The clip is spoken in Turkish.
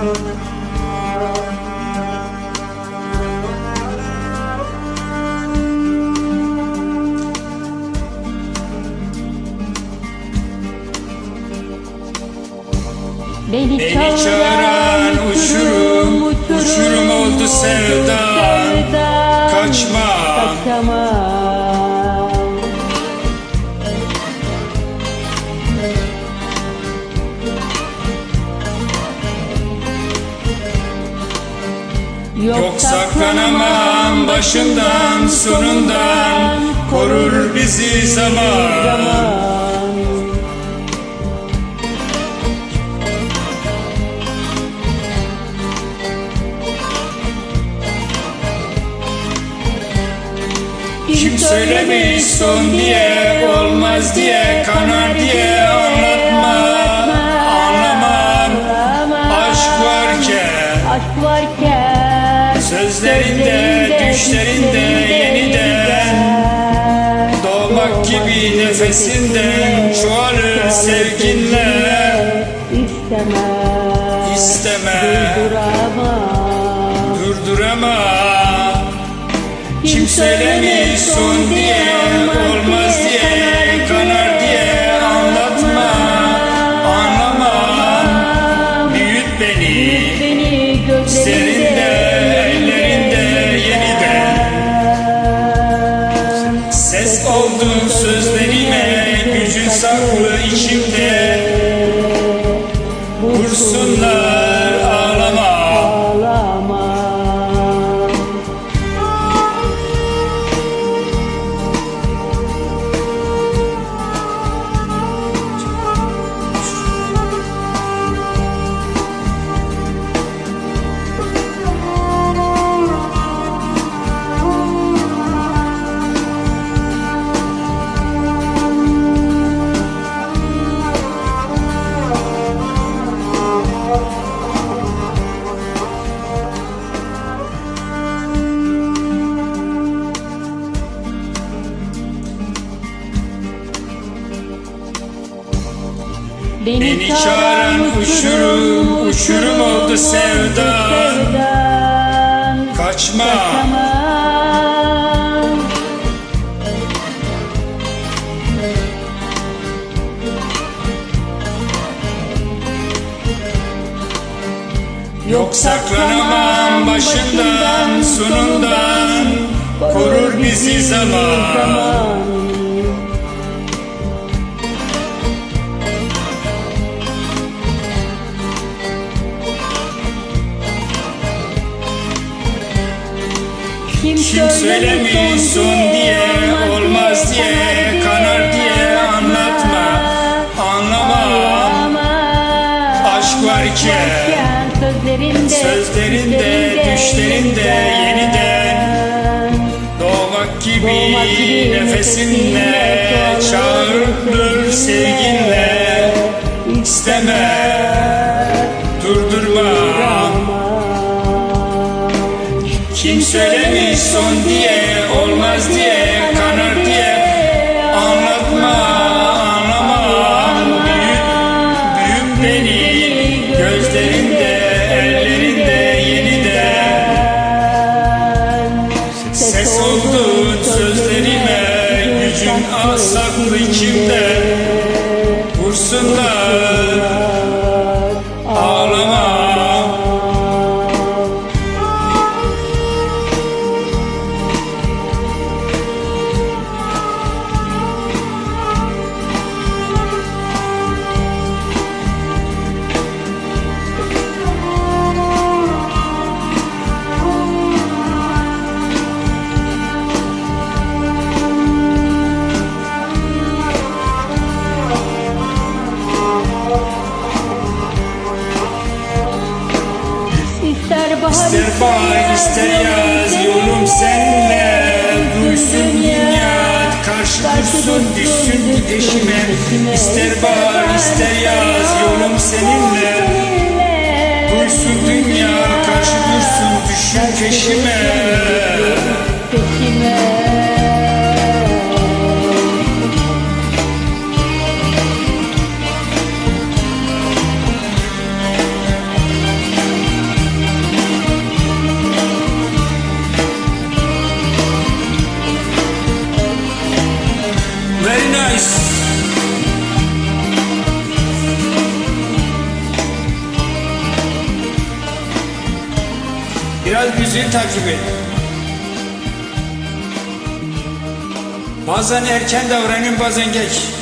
Beni, Beni çağıran uçurum, uçurum, oldu sevdan, sevdan. Kaçma, kaçamam. Saklanamam başından sonundan Korur bizi zaman. Kim söylemiş son diye olmaz diye kanar diye Sözlerinde düşlerinde yeniden. Doğmak gibi nefesinden çoğalır sevginle İsteme Duramam durduramam Kim söylemiş son diye olmaz diye Ses oldun sözlerime gücün saklı içimde Beni çağıran uçurum, uçurum oldu sevdan. Kaçma. Yok saklanamam başından sonundan. Korur bizi zaman Kim, Kim söylemiş son diye olmaz diye kanar diye anlatma. Anlamam aşk varken sözlerinde, Sözlerinde, düşlerinde yeniden Doğmak gibi nefesinle Çağırır sevginle. İsteme son diye olmaz diye kanar diye. Anlatma anlamam Büyük, büyük beni Gözlerinde ellerinde yeniden. Ses oldu sözlerime Gücün az saklı içimde Vursunlar İster bahar İster bahar ister yaz yolum seninle Duysun dünya. karşı dursun düşsün eşime İster bahar ister yaz yolum seninle Duysun dünya. karşı dursun düşsün peşime Biraz müziği takip et. Bazen erken davranın bazen geç.